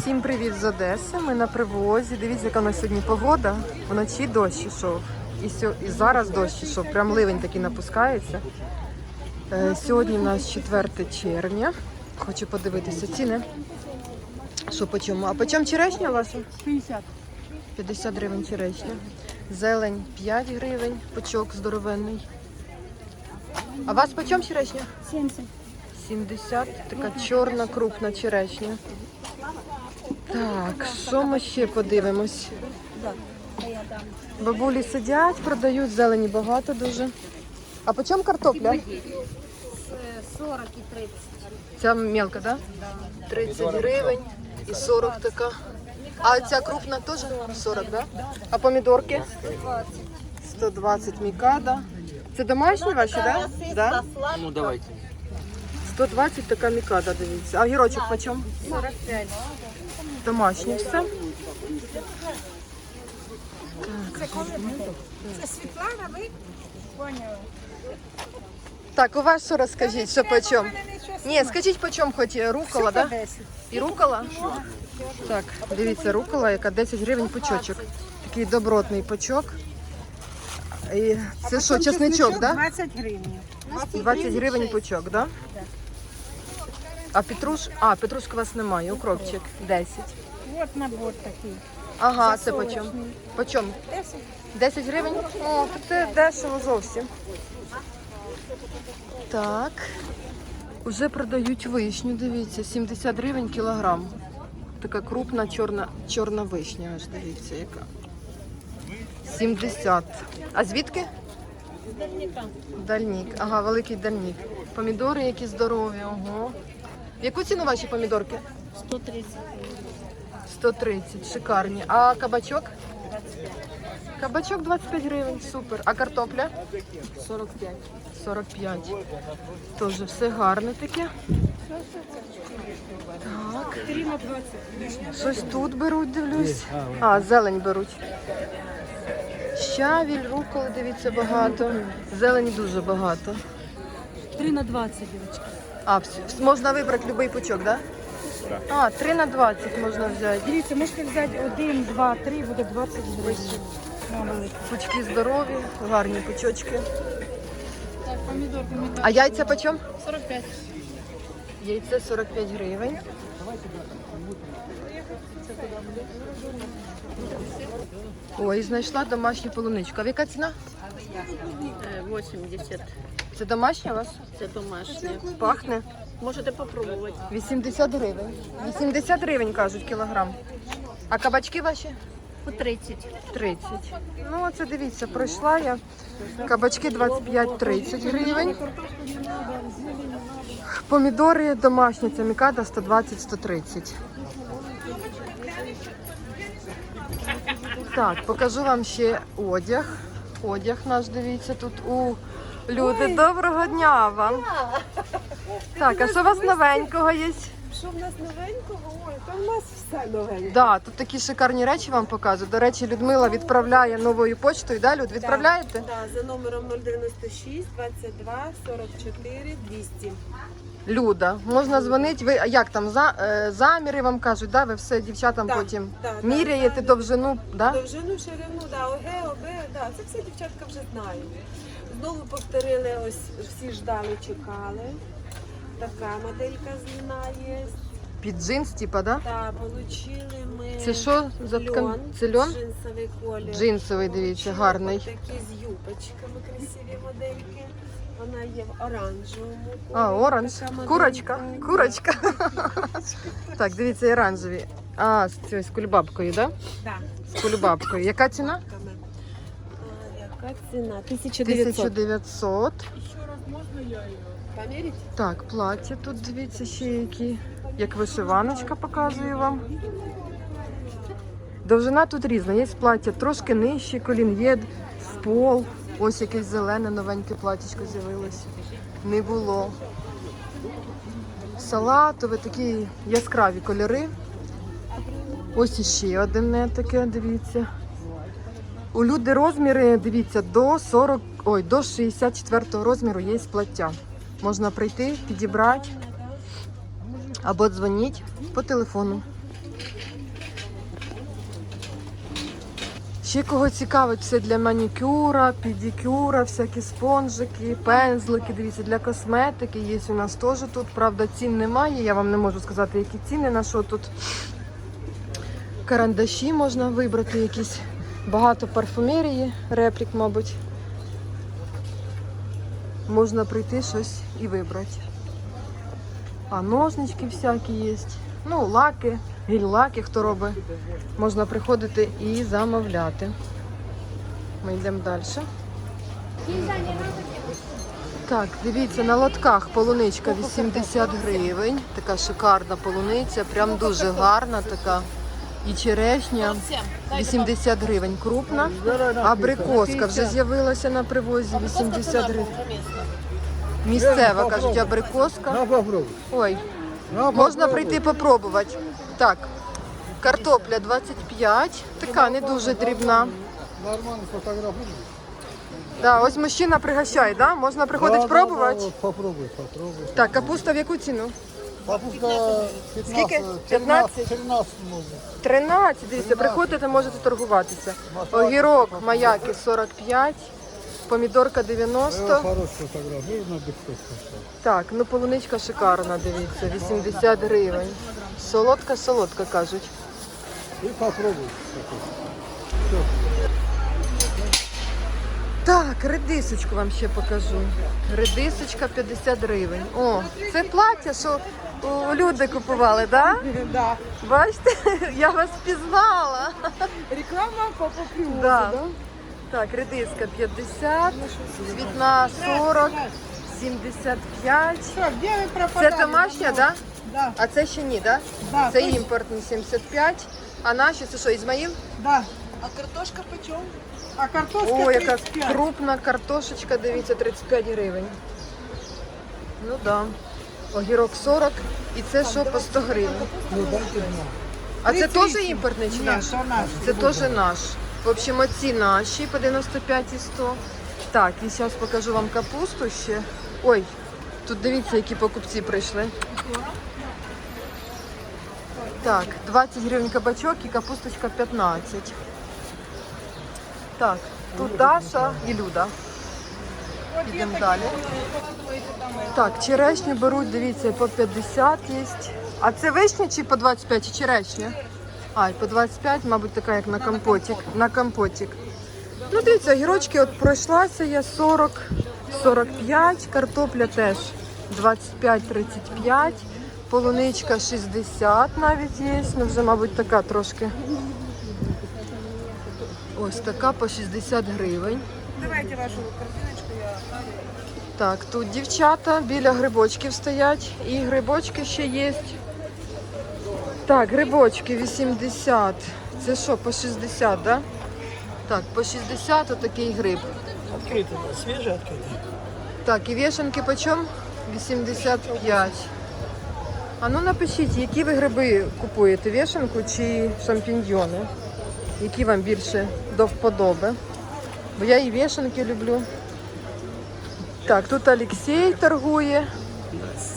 Всім привіт з Одеси. Ми на привозі. Дивіться, яка у нас сьогодні погода. Вночі дощ ішов. І, сьо... і зараз дощ ішов. Прям ливень такий напускається. Е, сьогодні у нас 4 червня. Хочу подивитися ціни. Що по чому? А по чому черешня ваша? 50. 50 гривень черешня. Зелень 5 гривень, пучок здоровенний. А у вас по чому черешня? 70. 70, така чорна крупна черешня. Так, що ми ще подивимось? Бабулі сидять, продають зелені багато дуже. А по чому картопля? 40 і 30. Ця мелка, так? Да? 30 гривень і 40 така. А ця крупна теж 40, так? Да? А помідорки? 120 мікада. Це домашні ваші, так? Да? Да? Ну давайте. 120 така мікада, дивіться. А гірочок по чому? 45. Домашнє все. Це Світлана, ви? Поняла. Так, у вас що розкажіть, що по чому? Ні, скажіть по чому хоч рукола, да? І рукола? Так, дивіться, рукола, яка 10 гривень пучочок. Такий добротний пучок. І це що, чесничок, да? 20 гривень. 20 гривень пучок, да? А петруш... А, петрушки у вас немає, укропчик 10. От набор такий. Ага, це по чому? По чому? 10. 10 гривень? О, то це дешево зовсім. Так. Уже продають вишню, дивіться, 70 гривень кілограм. Така крупна чорна, чорна вишня, аж дивіться, яка. 70. А звідки? Дальнік. Ага, великий дальнік. Помідори які здорові, ого. В яку ціну ваші помідорки? 130. 130, шикарні. А кабачок? Кабачок 25 гривень, супер. А картопля? 45. 45. Теж все гарне таке. Так. Щось тут беруть, дивлюсь. А, зелень беруть. Щавіль, руколи, дивіться, багато. Зелені дуже багато. 3 на 20, дівчатка. А, вс- можна вибрати будь-який пучок, так? Да? А, 3 на 20 можна взяти. Дивіться, можете взяти 1, 2, 3, буде 20 гривень. На. Пучки здорові, гарні пучочки. Так, помідор, помідор. А яйця по чому? 45. Яйце 45 гривень. Ой, знайшла домашню полуничку. А яка ціна? 80. Це домашня у вас? Це домашнє. Пахне. Можете попробувати. 80 гривень. 80 гривень, кажуть, кілограм. А кабачки ваші? По 30. 30. Ну, оце дивіться, пройшла я. Кабачки 25-30 гривень. Помідори домашні, це мікада 120-130. Так, покажу вам ще одяг. Одяг наш, дивіться, тут у люди. Доброго дня вам. Так, а що у вас новенького є? Що в нас новенького? Ой, то в нас все новеньке. Да, тут такі шикарні речі вам показую. До речі, Людмила відправляє новою почтою. Да, Люд, відправляєте? Да, за номером 096 22 44 200. Люда, можна дзвонити. Ви а як там за, е, заміри вам кажуть, да? Ви все дівчатам Так, потім так, міряєте так. довжину, да? Довжину, ширину, да, ОГ, ОБ, да, це все дівчатка вже знають. Знову повторили, ось всі ждали, чекали. Така моделька зміна є. Під джинс, типа, да? Та, получили ми Це що за ткан? льон, Це льон? джинсовий колір. Джинсовий, дивіться, Получили гарний. Такі з юбочками красиві модельки. Вона є в оранжевому. А, кольорі, оранж. така моделька. Курочка. Курочка. Так, дивіться, і оранжеві. А, з цією з кульбабкою, да? Да. З кульбабкою. Яка ціна? Ками. А, Яка ціна? 1900. 1900. Поміріть? Так, плаття тут дивіться ще які. Як вишиваночка показую вам. Довжина тут різна. Є плаття трошки нижче, колін є в пол. Ось якесь зелене новеньке платтячко з'явилось. Не було. Салатове, такі яскраві кольори. Ось іще одне таке, дивіться. У люди розміри, дивіться, до 40, ой, до 64 розміру є сплаття. Можна прийти, підібрати або дзвоніть по телефону. Ще кого цікавить, все для манікюра, педикюра, всякі спонжики, пензлики, дивіться, для косметики є у нас теж тут. Правда, цін немає. Я вам не можу сказати, які ціни, на що тут карандаші можна вибрати якісь. Багато парфумерії, реплік, мабуть. Можна прийти щось і вибрати. А ножнички всякі є. Ну, лаки, гель-лаки, хто робить. Можна приходити і замовляти. Ми йдемо далі. Так, дивіться, на лотках полуничка 80 гривень. Така шикарна полуниця, прям дуже гарна така. І черешня 80 гривень крупна. Абрикоска вже з'явилася на привозі 80 гривень. Місцева, кажуть, абрикоска. Ой, можна прийти попробувати. Так, картопля 25, така не дуже дрібна. Нормально фотографируй. Да, ось мужчина пригощає, да? Можна приходити Да, да, пробувати. Попробуй, попробуй. Так, капуста в яку ціну? Капуста 15, Скільки? 13, 15? 13 можно. 13, дивіться, приходите, можете торгуватися. Огірок маяки 45, помідорка 90. хорош фотографирую на битку. Так, ну полуничка шикарна, дивіться, 80 гривень. Солодка, солодка кажуть. И попробуй. Так, редисочку вам ще покажу. Редисочка 50 гривень. О, це плаття, що люди купували, да? Да. Бачите, я вас впізнала. Реклама по привозу, Да. Так, редиска 50, цвітна 40, 75. Что, где вы пропадали? Це домашня, да? Да, А це ще ні, да? да. Це імпортний 75. А наші це що, Ізмаїл? Да. А картошка почем? А картошка О, яка 35. крупна картошечка, дивіться, 35 гривень. Ну да. Огірок 40 і це що по 100 гривень. Ну. А це теж імпортний чи наш. Це теж наш. В общем, оці наші по 95 і 100. Так, і зараз покажу вам капусту ще. Ой, тут дивіться, які покупці прийшли. Так, 20 гривень кабачок і капусточка 15. Так, тут Даша і Люда. Йдемо далі. Так, черешню беруть, дивіться, по 50 є. А це вишня чи по 25 чи черешня? А, і по 25, мабуть, така як на компотик. На компотик. Ну, дивіться, огірочки от пройшлася я 40, 45, картопля теж 25-35, полуничка 60 навіть є, ну вже, мабуть, така трошки. Ось така по 60 гривень. Давайте вашу картиночку. Так, тут дівчата біля грибочків стоять. І грибочки ще є. Так, грибочки 80. Це що, по 60, да? Так, по 60 отакий гриб. Открытый, да, свежий открытый. Так, і вішенки по чому? 85. А ну напишіть, які ви гриби купуєте, вішенку чи шампіньйони? Які вам більше до вподоби? Бо я і вішенки люблю. Так, тут Олексій торгує.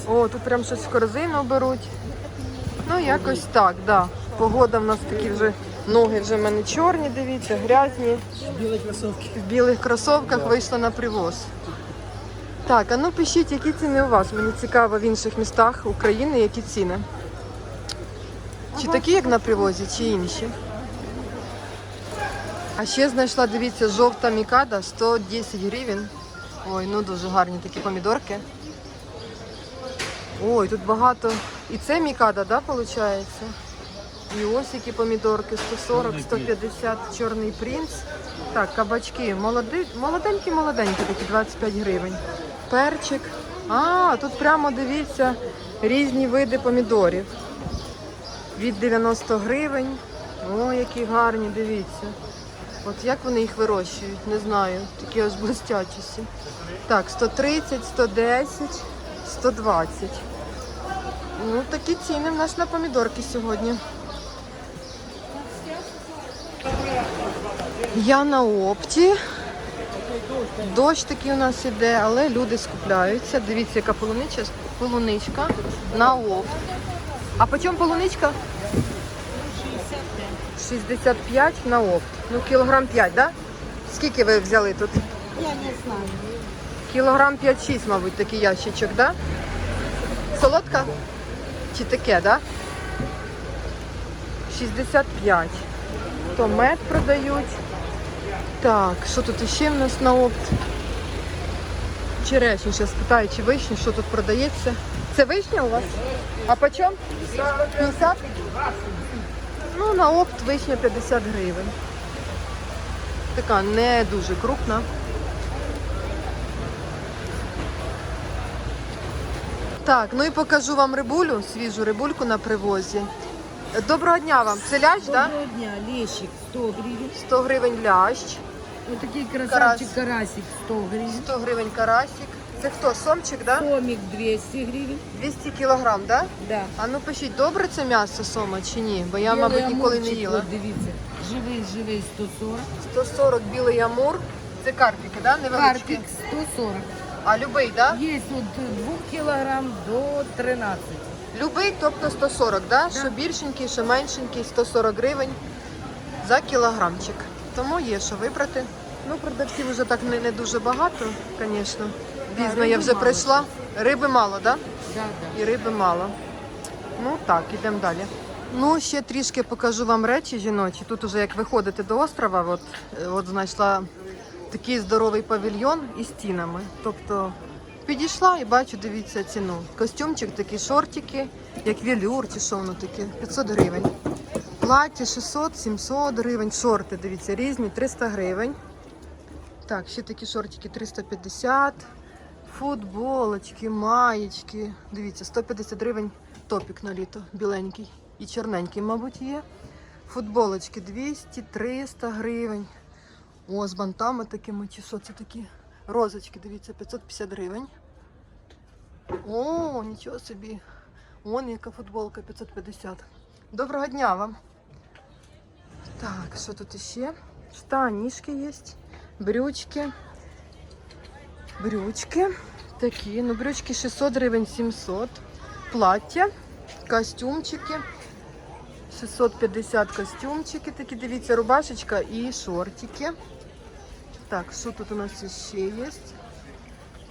О, тут прям щось в корзину беруть. Ну, якось так, да. Погода в нас такі вже, ноги вже в мене чорні, дивіться, грязні. Белые кроссовки. В білих кросовках вийшла на привоз. Так, а ну пишіть, які ціни у вас. Мені цікаво в інших містах України, які ціни. Чи такі, як на привозі, чи інші. А ще знайшла, дивіться, жовта мікада 110 гривень. Ой, ну дуже гарні такі помідорки. Ой, тут багато. І це мікада, да, виходить? І ось які помідорки 140, 150, чорний принц. Так, кабачки молоденькі, молоденькі, такі 25 гривень. Перчик. А, тут прямо дивіться різні види помідорів. Від 90 гривень. О, які гарні, дивіться. От як вони їх вирощують, не знаю. Такі аж блистячі. Так, 130, 110, 120. Ну, такі ціни в нас на помідорки сьогодні. Я на опті. Дощ такий у нас іде, але люди скупляються. Дивіться, яка полуничка, полуничка на опт. А по чому полуничка? 65 на опт. Ну, кілограм 5, да? Скільки ви взяли тут? Я не знаю. Кілограм 5-6, мабуть, такий ящичок, да? Солодка? Чи таке, да? 65. То мед продають. Так, що тут іще в нас на опт? Черешню, зараз питаю, чи вишню, що тут продається. Це вишня у вас? А по чому? 50? На опт вишня 50 гривень. Така не дуже крупна. Так, ну і покажу вам рибулю, свіжу рибульку на привозі. Доброго дня вам. Це лящ, так? Доброго дня, лещик 100 гривен. 100 гривень лящ, Вот такий красавчик карасик 100 гривен. 100 гривень карасик. Це хто? Сомчик, да? Сомик 200 гривен. 200 кілограм, да? Да. А ну пишіть, добре це м'ясо сома чи ні? Бо я, Білий мабуть, ніколи не амурчик, їла. от Дивіться, живий, живий 140. 140 білий амур. Це карпіки, да? Невеличкі. Карпик 140. А любий, да? Є від 2 кілограм до 13. Любий, тобто 140, да? Що більшенький, що меншенький, 140 гривень за кілограмчик. Тому є що вибрати. Ну, продавців вже так не, не дуже багато, звісно. Пізно я вже прийшла. Риби мало, так? Да? Да, да. І риби мало. Ну так, ідемо далі. Ну, ще трішки покажу вам речі жіночі. Тут уже як виходите до острова, от, е, от знайшла такий здоровий павільйон із стінами. Тобто підійшла і бачу, дивіться ціну. Костюмчик, такі шортики, як велюр чи що воно таке, 500 гривень. Плаття 600-700 гривень. Шорти, дивіться, різні, 300 гривень. Так, ще такі шортики 350. Футболочки, маєчки. Дивіться, 150 гривень топік на літо, біленький. І чорненький, мабуть, є. Футболочки 200-300 гривень. О, з бантами такими, чи що це такі? Розочки, дивіться, 550 гривень. О, нічого собі. Вон яка футболка 550. Доброго дня вам. Так, що тут іще? Штанішки є, брючки. Брючки такі, ну брючки 600 гривень 700. Плаття, костюмчики. 650 костюмчики такі, дивіться, рубашечка і шортики. Так, що тут у нас ще є?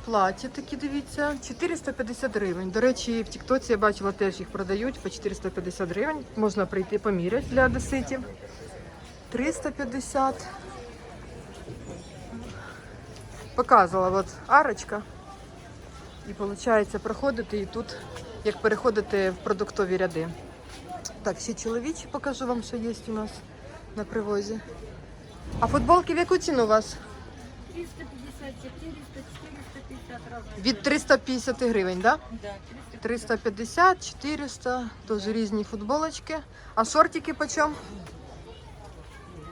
Плаття такі, дивіться, 450 гривень. До речі, в Тіктоці я бачила, теж їх продають по 450 гривень. Можна прийти поміряти для одеситів. 350 показувала от арочка. І виходить проходити і тут, як переходити в продуктові ряди. Так, ще чоловічі покажу вам, що є у нас на привозі. А футболки в яку ціну у вас? 350, 400, 450 разів. Від 350 гривень, так? Да? Да, 350, 400, теж різні футболочки. А шортики по чому?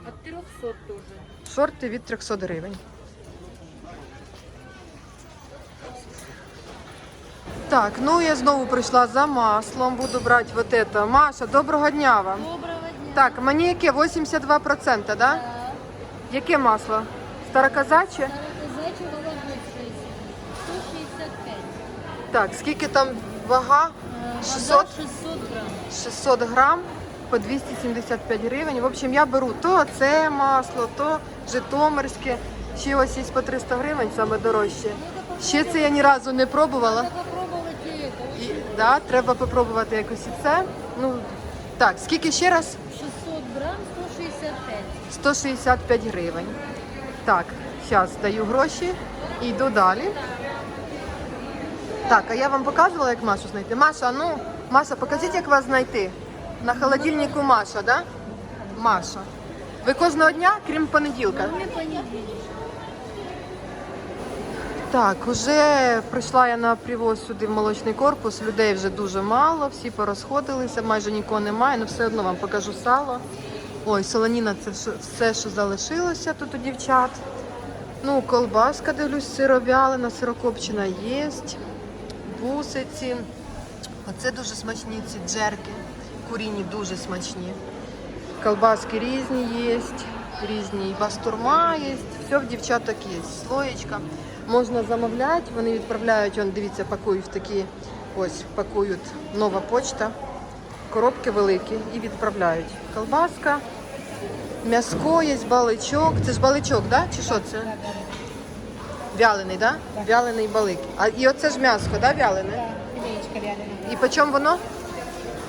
От 300 тоже. Шорти від 300 гривень. Так, ну я знову прийшла за маслом, буду брати вот это. Маша, доброго дня вам. Доброго дня. Так, мені яке? 82%, да? Да. Яке масло? Староказаче? Казачий Вологодський. 165. Так, скільки там вага? 600? 600 грам. 600 грам по 275 гривень. В общем, я беру то це масло, то житомирське. Ще ось є по 300 гривень, саме дорожче. Ще це я ні разу не пробувала. Надо попробовать и это. І, да, треба попробувати якось і це. Ну, так, скільки ще раз? 600 грам, 165. 165 гривень. Так, зараз даю гроші і йду далі. Так, а я вам показувала, як Машу знайти. Маша, ну, Маша, покажіть, як вас знайти. На холодильнику Маша, да? Маша. Ви кожного дня, крім понеділка. Кроме понедельника. Так, уже прийшла я на привоз сюди в молочний корпус. Людей вже дуже мало, всі порозходилися, майже нікого немає, але все одно вам покажу сало. Ой, солоніна це все- що залишилося тут у дівчат. Ну, колбаска, дивлюсь, сировялина, сирокопчена є. Бусиці. Оце дуже смачні ці джерки. Куріні дуже смачні. Колбаски різні є, різні бастурма є, все в дівчаток є. Слоєчка. Можна замовляти, вони відправляють, он, дивіться, пакують в такі, ось пакують нова почта, коробки великі і відправляють. Колбаска М'яско є, баличок. Це ж баличок, да? Чи що це? Вялений, да? Вялений балик. А і оце ж м'ясо, да, вялене? Філеєчка вялена. І по чому воно?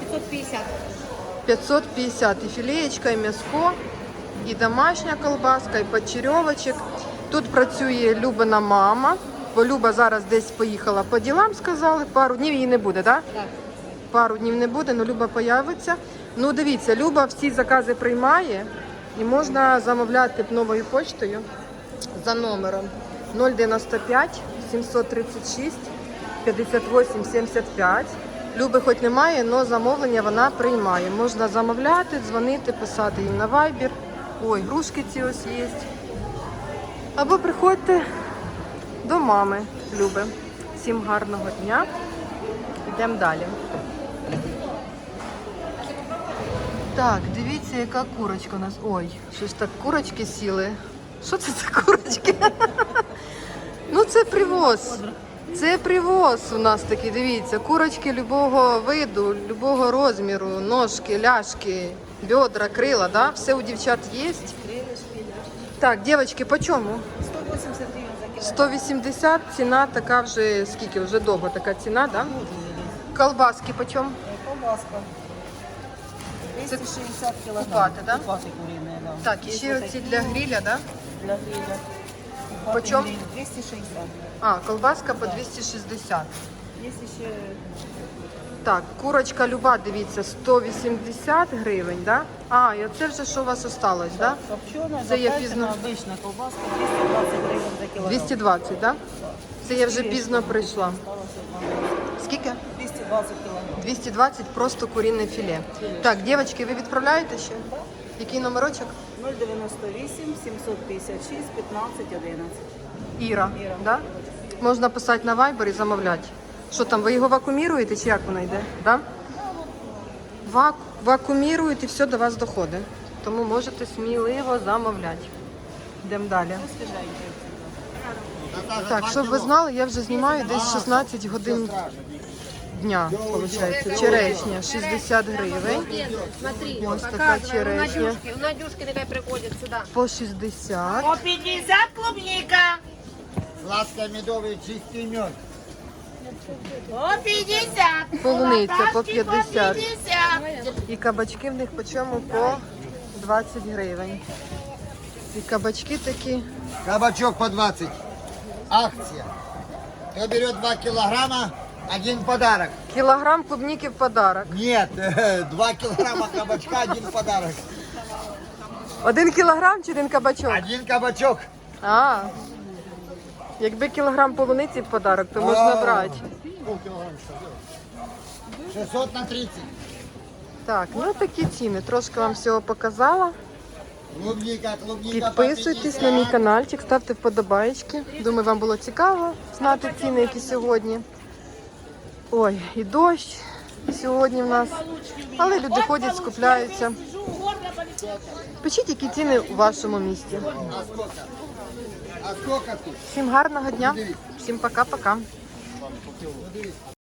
550. 550. І філеєчка, і м'яско, і домашня колбаска, і почерьовочок. Тут працює Любина мама, бо Люба зараз десь поїхала по ділам, сказали. Пару днів її не буде, так? Так. Пару днів не буде, але Люба появиться. Ну, дивіться, Люба всі закази приймає і можна замовляти новою почтою за номером 095 736 58 75. Люби хоч немає, але замовлення вона приймає. Можна замовляти, дзвонити, писати їм на Viber. Ой, грушки ці ось є. Або приходьте до мами Люби. Всім гарного дня. Йдемо далі. Так, дивіться, яка курочка у нас. Ой, що ж так курочки сіли. Що це за курочки? Ну, це привоз. Це привоз у нас такий, дивіться, курочки любого виду, любого розміру, ножки, ляшки, бедра, крила, да? Все у дівчат є. Так, дівчатки, по чому? 180 гривень за кіло. 180, ціна така вже, скільки, вже довго така ціна, да? Колбаски по чому? Колбаска. 260 кілограм. Купати, да? Купати курине, да. Так, і ще оці для гриля, да? Для гриля. По чому? 260. А, колбаска по 260. Є ще Так, курочка люба, дивіться, 180 гривень, да? А, і оце вже що у вас осталось, да? копчена, Це я пізно- обична колбаска 220 гривень за кілограм. 220, да? Це я вже пізно прийшла. Осталося одна. Скільки? 220 кілограм. 220 просто курінне філе. Так, дівчатки, ви відправляєте ще? Який номерочок? 098 756 15 11. Іра, Іра. да? Можна писати на Viber і замовляти. Що там, ви його вакууміруєте чи як воно йде? Да? Вак... Вакууміруєте і все до вас доходить. Тому можете сміливо замовляти. Йдемо далі. Так, щоб ви знали, я вже знімаю десь 16 годин дня, виходить. Черешня 60 гривень. Смотри, Ось така черешня. Надюшки, у Надюшки нехай приходять сюди. По 60. По 50 клубника. Ласка медовий чистий мед. По 50. Полуниця по 50. І кабачки в них по чому? По 20 гривень. І кабачки такі. Кабачок по 20. Акция. Кто берет 2 килограмма, один подарок. Кілограм клубніки в подарок. Нет, 2 килограмма кабачка, один подарок. Один кілограм чи один кабачок? Один кабачок. А. Якби кілограм полуниці в подарок, то можна брати. 600 на 30. Так, ну такі ціни. Трошки вам всього показала. Клубника, клубника по Підписуйтесь на 50. мій каналчик, ставте вподобайки. Думаю, вам було цікаво знати ціни, які сьогодні. Ой, і дощ сьогодні в нас. Але люди ходять, скупляються. Пишіть, які ціни у вашому місті. А сколько? Всім гарного дня, всім пока-пока.